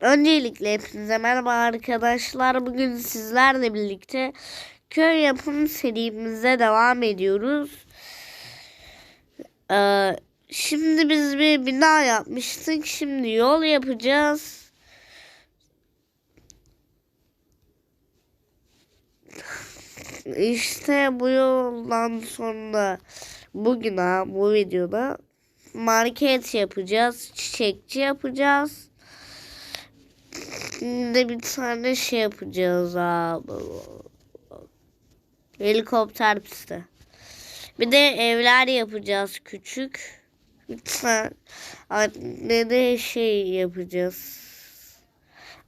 Öncelikle hepinize merhaba arkadaşlar. Bugün sizlerle birlikte köy yapım serimize devam ediyoruz. Ee, şimdi biz bir bina yapmıştık. Şimdi yol yapacağız. İşte bu yoldan sonra bugün ha bu videoda market yapacağız. Çiçekçi yapacağız. Şimdi bir tane şey yapacağız abi. Helikopter pisti. Bir de evler yapacağız küçük. Bir tane ne de şey yapacağız.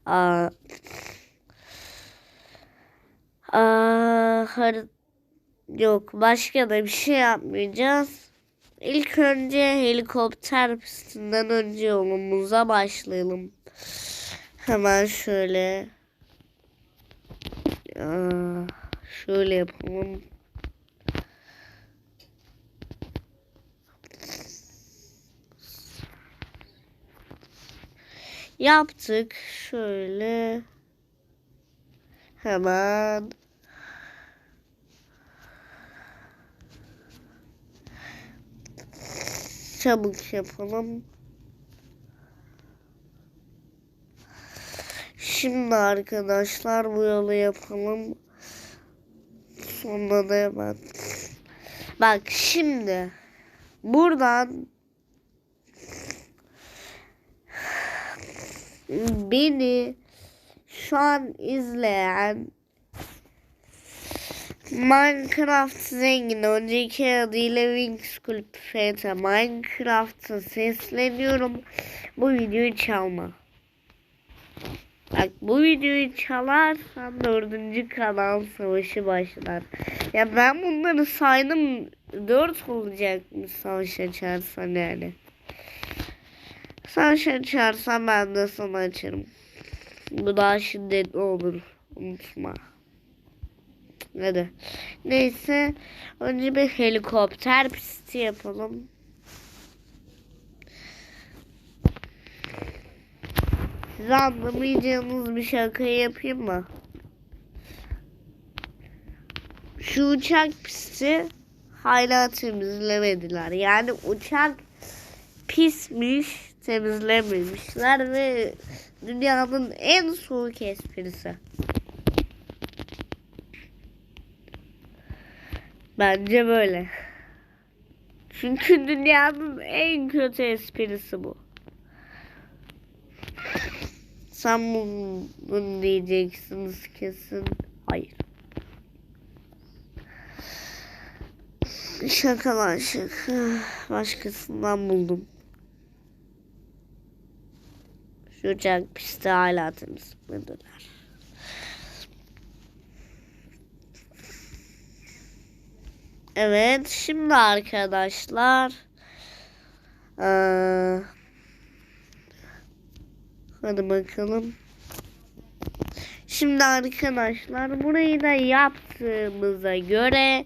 Aa, aa, har- yok başka da bir şey yapmayacağız. İlk önce helikopter pistinden önce yolumuza başlayalım. Hemen şöyle. Aa, şöyle yapalım. Yaptık. Şöyle. Hemen. Çabuk yapalım. Şimdi arkadaşlar bu yolu yapalım. Sonra da hemen. Bak şimdi buradan beni şu an izleyen Minecraft zengin önceki adıyla Wings Kulüp FT Minecraft'a sesleniyorum. Bu videoyu çalma. Bak bu videoyu çalarsan dördüncü kanal savaşı başlar. Ya ben bunları saydım dört olacak mı savaş açarsan yani. Savaş açarsan ben de sana açarım. Bu daha şiddetli olur. Unutma. Hadi. Neyse. Önce bir helikopter pisti yapalım. Size anlamayacağınız bir şaka yapayım mı? Şu uçak pisti hala temizlemediler. Yani uçak pismiş, temizlememişler ve dünyanın en soğuk esprisi. Bence böyle. Çünkü dünyanın en kötü esprisi bu. Sen bunu diyeceksiniz kesin. Hayır. Şaka lan şaka. Başkasından buldum. Şu uçak pisti hala temizlemediler. Evet şimdi arkadaşlar. Ee, hadi bakalım. Şimdi arkadaşlar burayı da yaptığımıza göre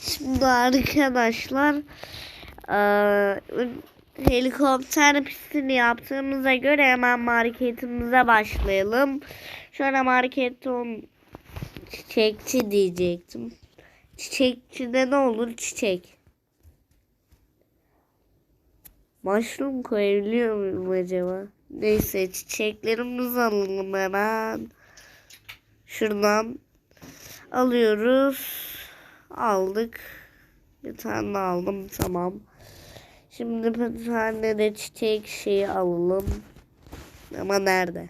Şimdi arkadaşlar helikopter pistini yaptığımıza göre hemen marketimize başlayalım. Şöyle markette çiçekçi diyecektim. Çiçekçide ne olur çiçek. Mushroom koyabiliyor muyum acaba? Neyse çiçeklerimizi alalım hemen. Şuradan alıyoruz. Aldık. Bir tane aldım tamam. Şimdi bir tane de çiçek şeyi alalım. Ama nerede?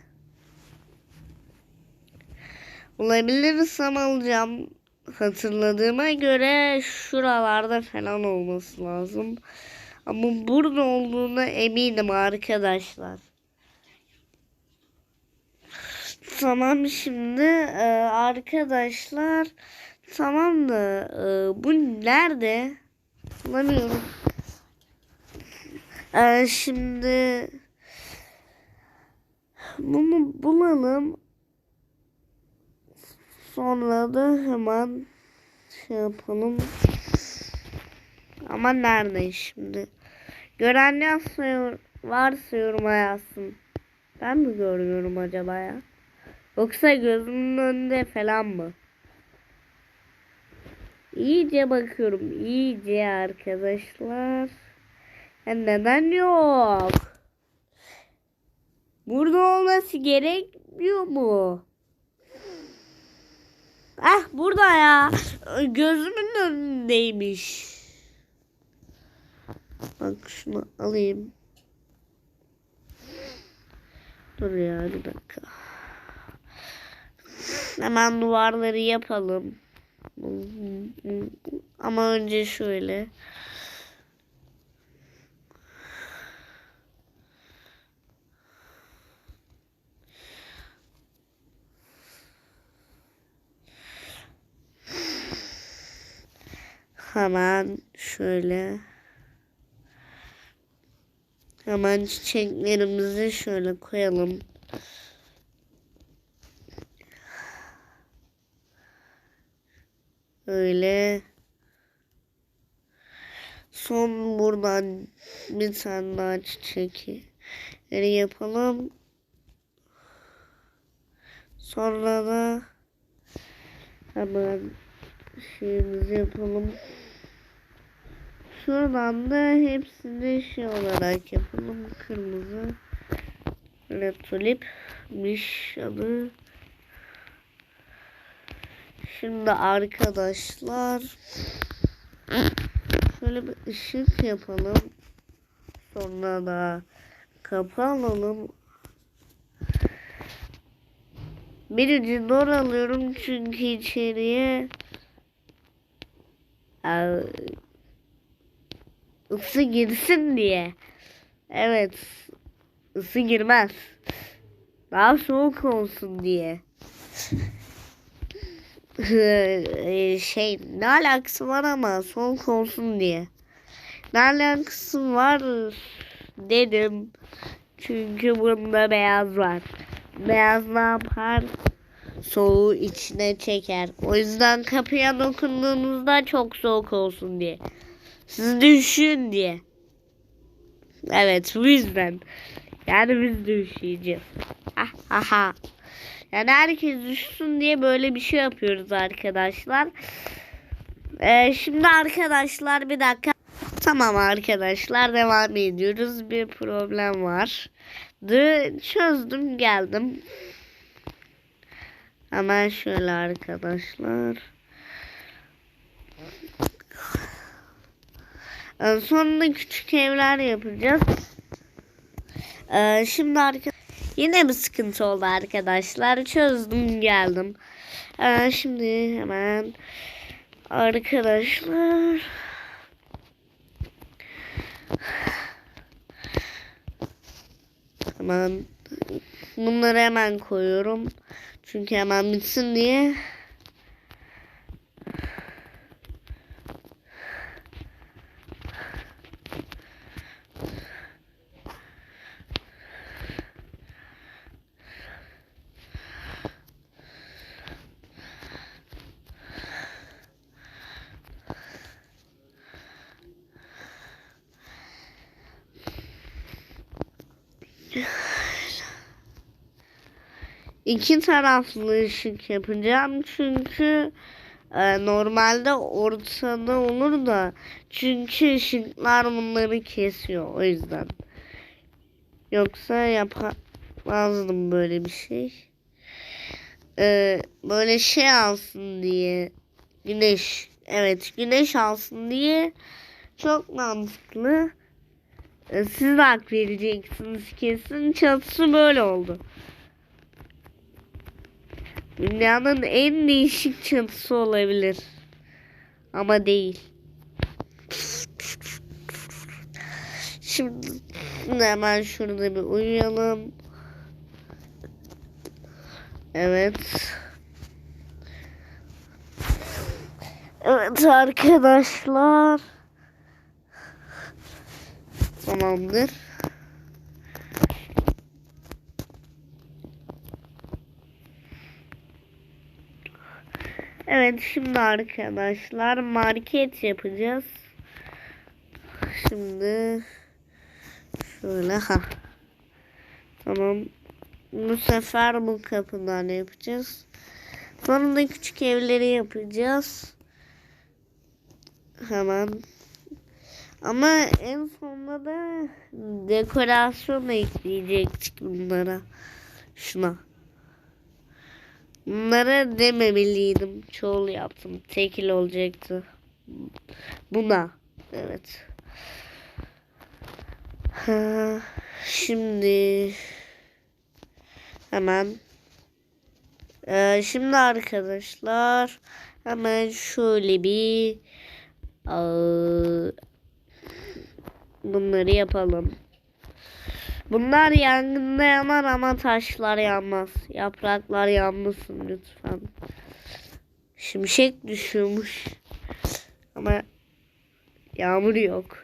Bulabilirsem alacağım. Hatırladığıma göre şuralarda falan olması lazım. Ama burada olduğuna eminim arkadaşlar. Tamam şimdi e, arkadaşlar tamam da e, bu nerede? Bulamıyorum. E, şimdi bunu bulalım. Sonra da hemen şey yapalım. Ama nerede şimdi? Gören yazsıyor, varsa yoruma yazsın. Ben mi görüyorum acaba ya? Yoksa gözümün önünde falan mı? İyice bakıyorum. iyice arkadaşlar. Ya neden yok? Burada olması gerekmiyor mu? Ah burada ya. Gözümün önündeymiş. Bak şunu alayım. Dur ya bir dakika. Hemen duvarları yapalım. Ama önce şöyle. Hemen şöyle. Hemen çiçeklerimizi şöyle koyalım. Öyle. Son buradan bir tane daha çiçek yapalım. Sonra da hemen şeyimizi yapalım. Şuradan da hepsini şey olarak yapalım. Kırmızı. Red tulipmiş adı. Şimdi arkadaşlar şöyle bir ışık yapalım. Sonra da kapı alalım. Birinci dor alıyorum çünkü içeriye ısı girsin diye. Evet. ısı girmez. Daha soğuk olsun diye. şey ne alakası var ama soğuk olsun diye. Ne alakası var dedim. Çünkü bunda beyaz var. Beyaz ne yapar? Soğuğu içine çeker. O yüzden kapıya dokunduğunuzda çok soğuk olsun diye. Siz düşün diye. Evet bu yüzden. Yani biz düşeceğiz. Ah, aha. Yani herkes düşsün diye böyle bir şey yapıyoruz arkadaşlar. Ee, şimdi arkadaşlar bir dakika. Tamam arkadaşlar devam ediyoruz. Bir problem var. De çözdüm geldim. Hemen şöyle arkadaşlar. Ee, sonra küçük evler yapacağız. Ee, şimdi arkadaşlar yine bir sıkıntı oldu arkadaşlar. Çözdüm geldim. Ee, şimdi hemen arkadaşlar hemen bunları hemen koyuyorum. Çünkü hemen bitsin diye. İki taraflı ışık yapacağım çünkü e, normalde ortada olur da çünkü ışıklar bunları kesiyor o yüzden. Yoksa yapamazdım böyle bir şey. E, böyle şey alsın diye güneş evet güneş alsın diye çok mantıklı. E, siz hak vereceksiniz kesin. Çatısı böyle oldu Dünyanın en değişik çatısı olabilir. Ama değil. Şimdi hemen şurada bir uyuyalım. Evet. Evet arkadaşlar. Tamamdır. Evet şimdi arkadaşlar market yapacağız. Şimdi Şöyle ha. Tamam. Bu sefer bu kapıdan yapacağız. Sonra da küçük evleri yapacağız. Hemen. Ama en sonunda da dekorasyon ekleyecektik bunlara. Şuna. Bunlara dememeliydim. Çoğul yaptım. Tekil olacaktı. Buna. Evet. Ha, şimdi hemen Ee, şimdi arkadaşlar hemen şöyle bir aa, bunları yapalım. Bunlar yangında yanar ama taşlar yanmaz. Yapraklar yanmasın lütfen. Şimşek düşüyormuş. Ama yağmur yok.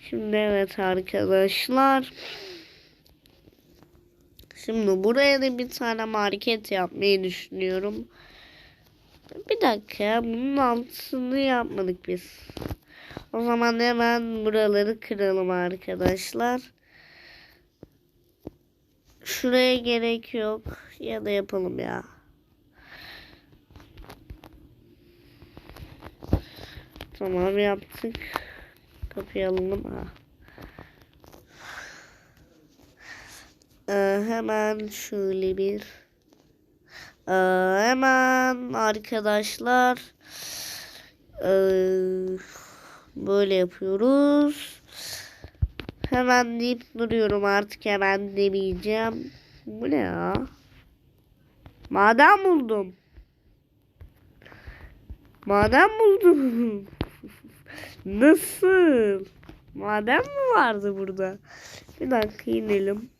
Şimdi evet arkadaşlar. Şimdi buraya da bir tane market yapmayı düşünüyorum. Bir dakika bunun altını yapmadık biz. O zaman hemen buraları kıralım arkadaşlar. Şuraya gerek yok. Ya da yapalım ya. Tamam yaptık. Kapıyı alalım. Ha. Ee, hemen şöyle bir ee, hemen arkadaşlar ee, böyle yapıyoruz. Hemen deyip duruyorum artık hemen demeyeceğim. Bu ne ya? Maden buldum. Maden buldum. Nasıl? Maden mi vardı burada? Bir dakika inelim.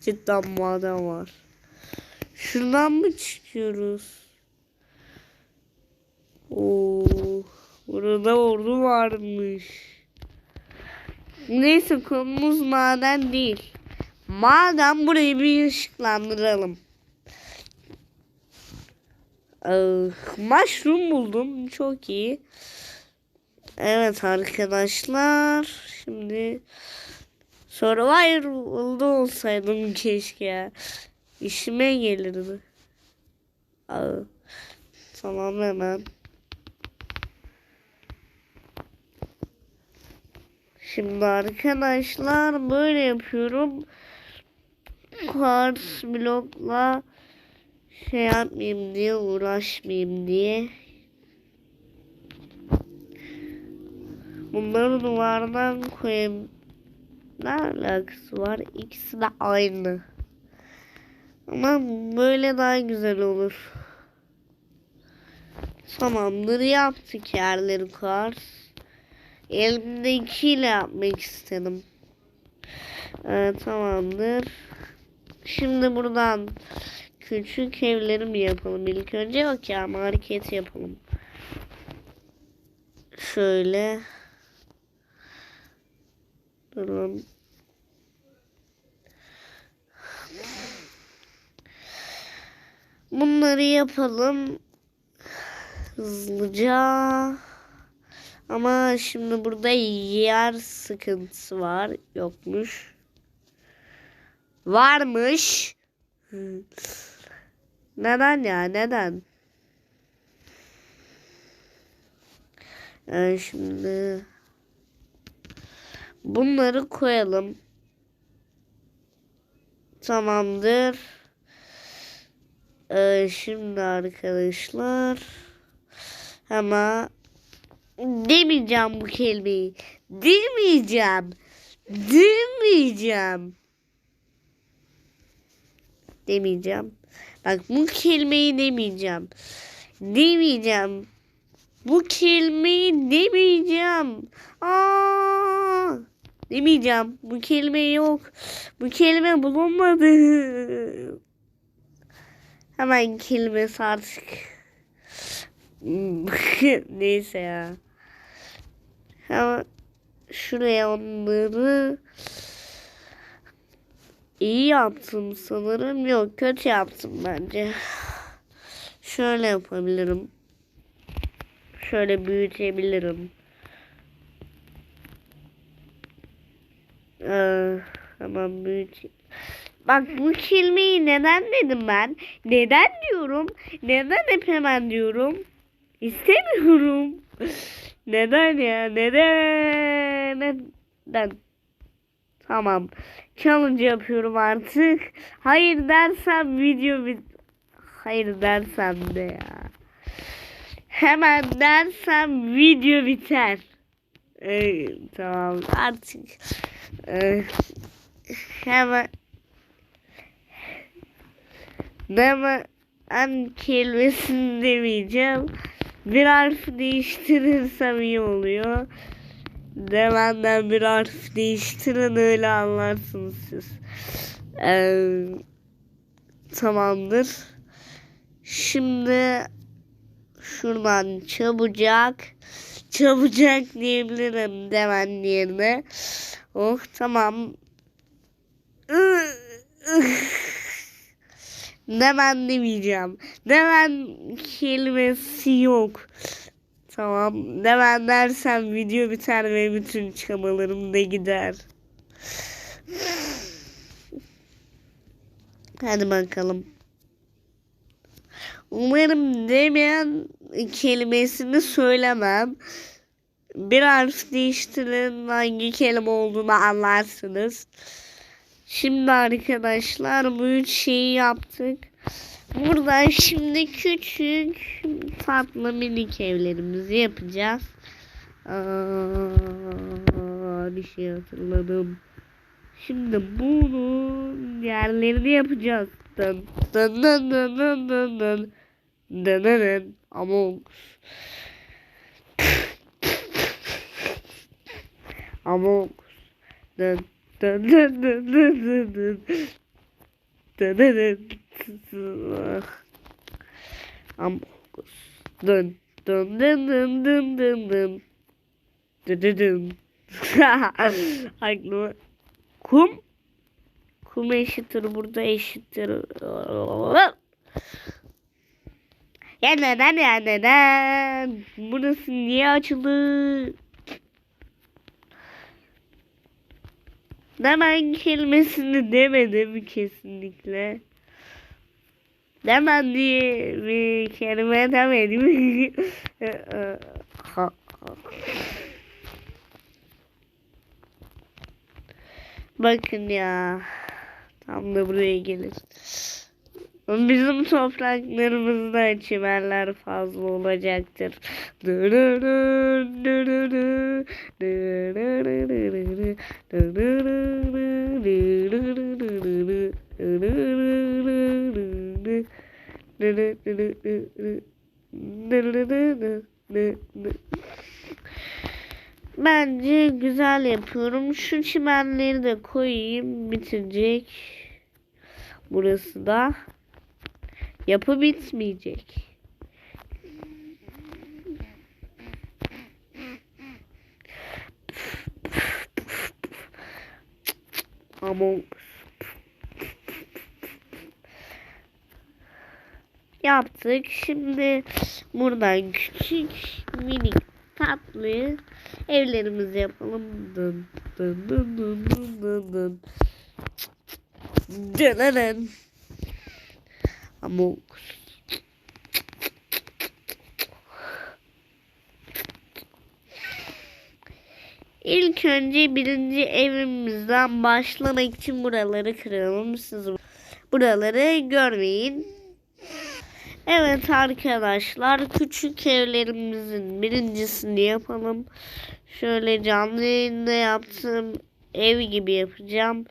Cidden maden var. Şuradan mı çıkıyoruz? Oo, burada ordu varmış. Neyse konumuz maden değil. Maden burayı bir ışıklandıralım. Ee, mushroom buldum. Çok iyi. Evet arkadaşlar. Şimdi Survival'da olsaydım keşke. İşime gelirdi. Aa, tamam hemen. Şimdi arkadaşlar böyle yapıyorum. Kars blokla şey yapmayayım diye uğraşmayayım diye. Bunları duvardan koyayım. Ne alakası var? İkisi de aynı. Ama böyle daha güzel olur. Tamamdır yaptık yerleri kars. Elimdekiyle yapmak istedim. Ee, tamamdır. Şimdi buradan küçük evleri mi yapalım? İlk önce yok ya market yapalım. Şöyle. Durun. Bunları yapalım. Hızlıca. Ama şimdi burada yer sıkıntısı var. Yokmuş. Varmış. Neden ya? Neden? Yani şimdi bunları koyalım. Tamamdır. Ee, şimdi arkadaşlar ama demeyeceğim bu kelimeyi. Demeyeceğim. Demeyeceğim. Demeyeceğim. Bak bu kelimeyi demeyeceğim. Demeyeceğim. Bu kelimeyi demeyeceğim. Aa! Demeyeceğim. Bu kelime yok. Bu kelime bulunmadı. Hemen kelimesi artık. Neyse ya. Ama şuraya onları iyi yaptım sanırım. Yok kötü yaptım bence. Şöyle yapabilirim. Şöyle büyütebilirim. Ee, tamam büyük. Bak bu kelimeyi neden dedim ben? Neden diyorum? Neden hep hemen diyorum? İstemiyorum. Neden ya? Neden? Neden? Tamam. Challenge yapıyorum artık. Hayır dersem video bit... Hayır dersem de ya. Hemen dersem video biter. Ee, tamam artık. Ee, hemen Deme en kelimesini demeyeceğim. Bir harf değiştirirsem iyi oluyor. Demenden bir harf değiştirin öyle anlarsınız siz. Ee, tamamdır. Şimdi şuradan çabucak çabucak diyebilirim demen yerine. Oh tamam. Demen demeyeceğim. Demen kelimesi yok. Tamam. Demen dersem video biter ve bütün çabalarım da gider. Hadi bakalım. Umarım demeyen kelimesini söylemem. Bir harf değiştirin hangi kelime olduğunu anlarsınız. Şimdi arkadaşlar bu üç şeyi yaptık. Buradan şimdi küçük tatlı minik evlerimizi yapacağız. Aa, bir şey hatırladım. Şimdi bunun yerlerini yapacağız. Dın dın dın dın dın dın dın dın dın dın Among. Among. Dın Ambokus. Dön. Dön dön dön dön dön dön. Dön dön. Aklıma. Kum. Kum eşittir burada eşittir. Ya neden ya neden? Burası niye açıldı? Demen kelimesini demedim kesinlikle. Demen diye bir kelime demedim. Bakın ya. Tam da buraya gelir. Bizim topraklarımızda çimenler fazla olacaktır. Bence güzel yapıyorum. Şu çimenleri de koyayım. Bitirecek. Burası da. Yapı bitmeyecek. Among yaptık. Şimdi buradan küçük minik tatlı evlerimizi yapalım. Dın dın dın dın dın dın dın. Dın Among Us. İlk önce birinci evimizden başlamak için buraları kıralım. Siz buraları görmeyin. Evet arkadaşlar küçük evlerimizin birincisini yapalım. Şöyle canlı yayında yaptığım ev gibi yapacağım.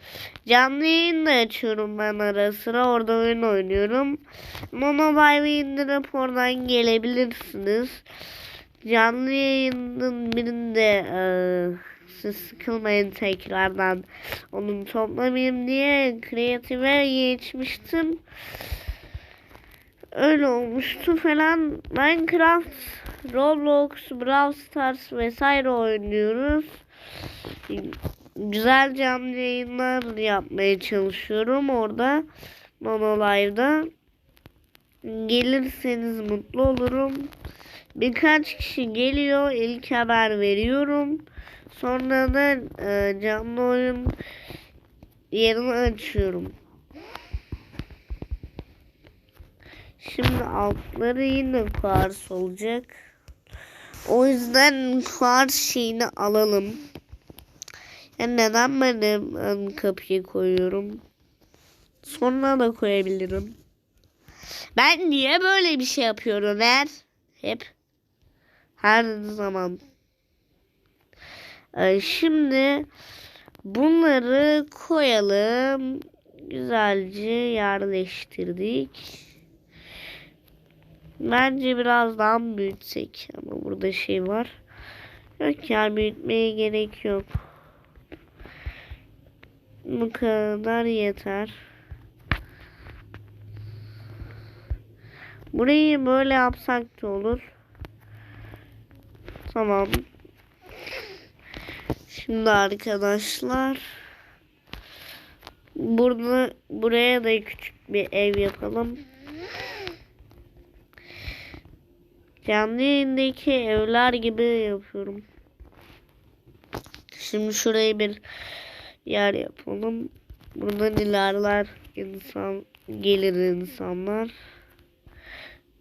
Canlı yayın da açıyorum ben ara sıra. Orada oyun oynuyorum. Monolive'ı indirip oradan gelebilirsiniz. Canlı yayının birinde e, siz sıkılmayın tekrardan onu toplamayayım diye kreatife geçmiştim. Öyle olmuştu falan. Minecraft, Roblox, Brawl Stars vesaire oynuyoruz. Güzel canlı yayınlar yapmaya çalışıyorum orada. Mono Live'da. Gelirseniz mutlu olurum. birkaç kişi geliyor. İlk haber veriyorum. Sonra da e, canlı oyun yerini açıyorum. Şimdi altları yine kars olacak. O yüzden kars şeyini alalım. Yani neden ben ön kapıyı koyuyorum? Sonra da koyabilirim. Ben niye böyle bir şey yapıyorum her? Hep. Her zaman. Ee, şimdi bunları koyalım. Güzelce yerleştirdik. Bence biraz daha büyütsek ama burada şey var. Yok ya büyütmeye gerek yok. Bu kadar yeter. Burayı böyle yapsak da olur. Tamam. Şimdi arkadaşlar burada buraya da küçük bir ev yapalım. Canlı yayındaki evler gibi yapıyorum. Şimdi şurayı bir yer yapalım. Buradan ilerler insan gelir insanlar.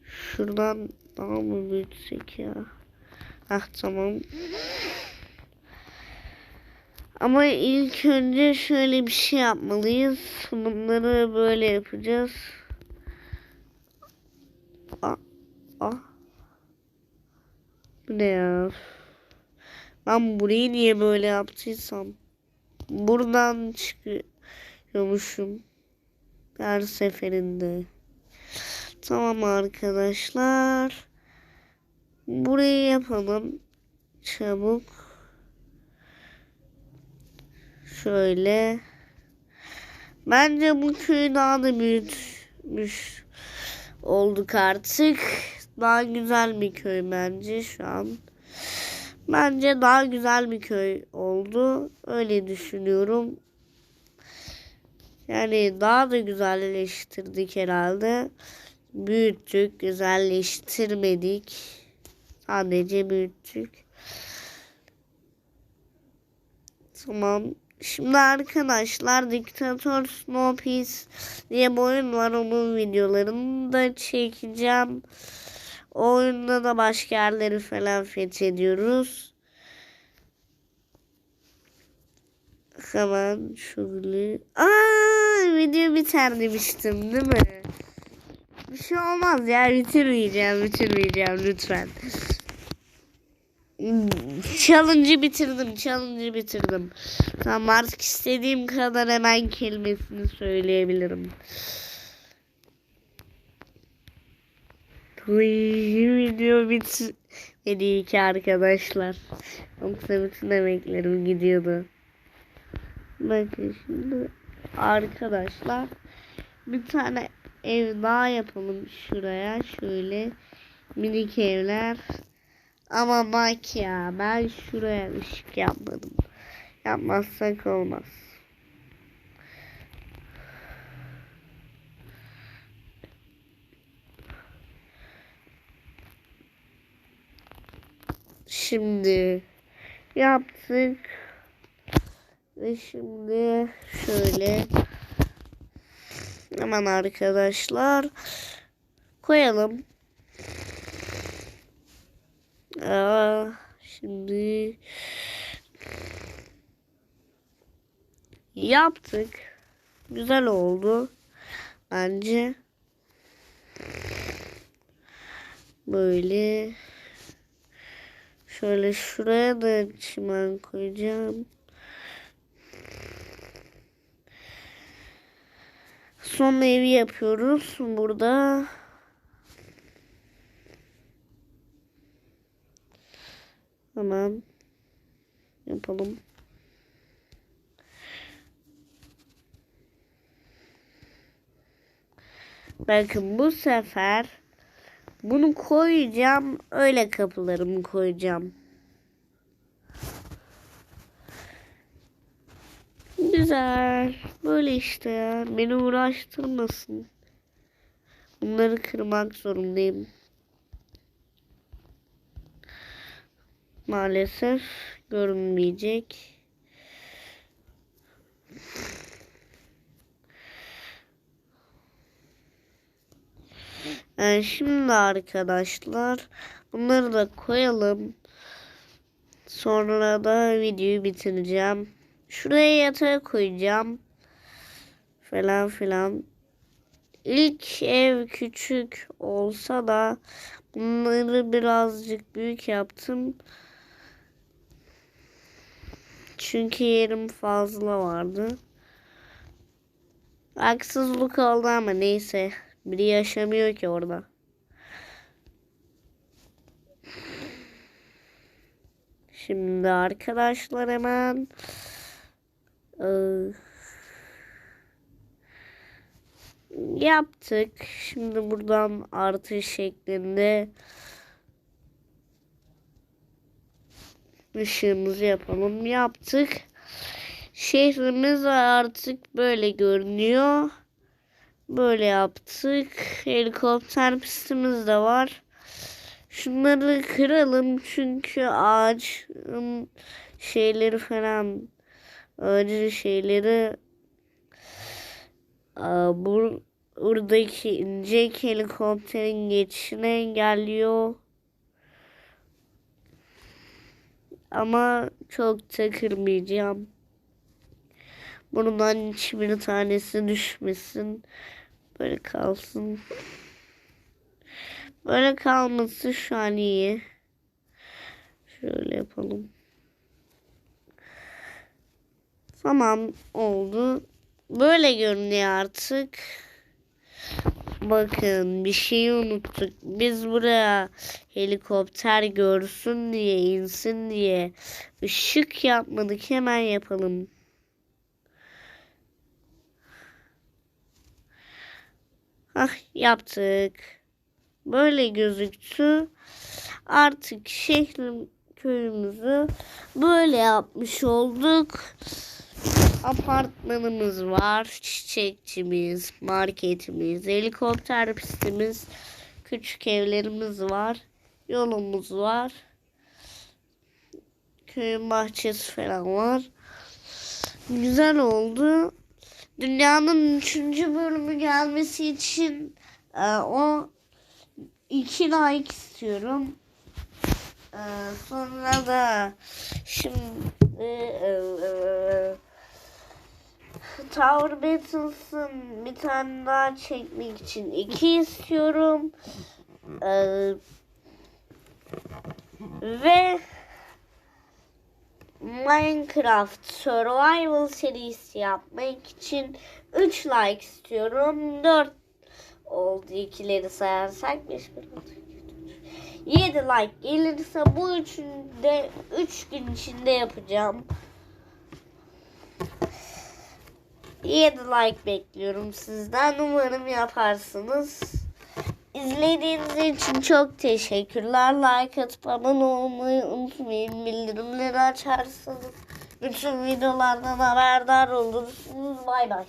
Şuradan daha mı büyütsek ya? Ah tamam. Ama ilk önce şöyle bir şey yapmalıyız. Bunları böyle yapacağız. Ah, ah. Bu ne ya? Ben burayı niye böyle yaptıysam. Buradan çıkıyormuşum. Her seferinde. Tamam arkadaşlar. Burayı yapalım. Çabuk. Şöyle. Bence bu köyü daha da büyütmüş olduk artık. Daha güzel bir köy bence şu an. Bence daha güzel bir köy oldu. Öyle düşünüyorum. Yani daha da güzelleştirdik herhalde. Büyüttük, güzelleştirmedik. Sadece büyüttük. Tamam. Şimdi arkadaşlar Diktatör Snow Peace diye bir oyun var. Onun videolarını da çekeceğim. O oyunda da başka yerleri falan fethediyoruz. Hemen şöyle. Aa, video biter demiştim değil mi? Bir şey olmaz ya bitirmeyeceğim bitirmeyeceğim lütfen. Challenge'ı bitirdim challenge'ı bitirdim. Tamam artık istediğim kadar hemen kelimesini söyleyebilirim. Video bitmedi ki arkadaşlar. Yoksa bütün emeklerim gidiyordu. Bakın şimdi arkadaşlar bir tane ev daha yapalım şuraya şöyle minik evler ama bak ya ben şuraya ışık yapmadım yapmazsak olmaz şimdi yaptık ve şimdi şöyle hemen arkadaşlar koyalım. Aa, şimdi yaptık. Güzel oldu. Bence böyle şöyle şuraya da çimen koyacağım. Son evi yapıyoruz burada. Hemen yapalım. Bakın bu sefer bunu koyacağım. Öyle kapılarımı koyacağım. Güzel. Böyle işte ya. Beni uğraştırmasın. Bunları kırmak zorundayım. Maalesef görünmeyecek. Şimdi arkadaşlar bunları da koyalım. Sonra da videoyu bitireceğim. Şuraya yatağı koyacağım. Falan filan. İlk ev küçük olsa da bunları birazcık büyük yaptım. Çünkü yerim fazla vardı. Haksızlık oldu ama neyse. Biri yaşamıyor ki orada. Şimdi arkadaşlar hemen eee, yaptık. Şimdi buradan artı şeklinde ışığımızı yapalım. Yaptık. Şehrimiz artık böyle görünüyor. Böyle yaptık. Helikopter pistimiz de var. Şunları kıralım çünkü ağacın şeyleri falan ağacın şeyleri aa, bu buradaki ince helikopterin geçişini engelliyor. Ama çok da kırmayacağım. Bundan hiçbir tanesi düşmesin. Böyle kalsın. Böyle kalması şu an iyi. Şöyle yapalım. Tamam oldu. Böyle görünüyor artık. Bakın bir şeyi unuttuk. Biz buraya helikopter görsün diye insin diye ışık yapmadık. Hemen yapalım. Ah yaptık. Böyle gözüktü. Artık şehrin köyümüzü böyle yapmış olduk. Apartmanımız var, çiçekçimiz, marketimiz, helikopter pistimiz, küçük evlerimiz var, yolumuz var. Köyün bahçesi falan var. Güzel oldu. Dünyanın üçüncü bölümü gelmesi için e, o iki like istiyorum. E, sonra da şimdi e, e, Tower Battles'ın bir tane daha çekmek için iki istiyorum. E, ve Minecraft Survival serisi yapmak için 3 like istiyorum. 4 oldu ikileri sayarsak 5 7 like gelirse bu üçünü de 3 gün içinde yapacağım. 7 like bekliyorum sizden. Umarım yaparsınız. İzlediğiniz için çok teşekkürler. Like atıp abone olmayı unutmayın. Bildirimleri açarsanız bütün videolardan haberdar olursunuz. Bay bay.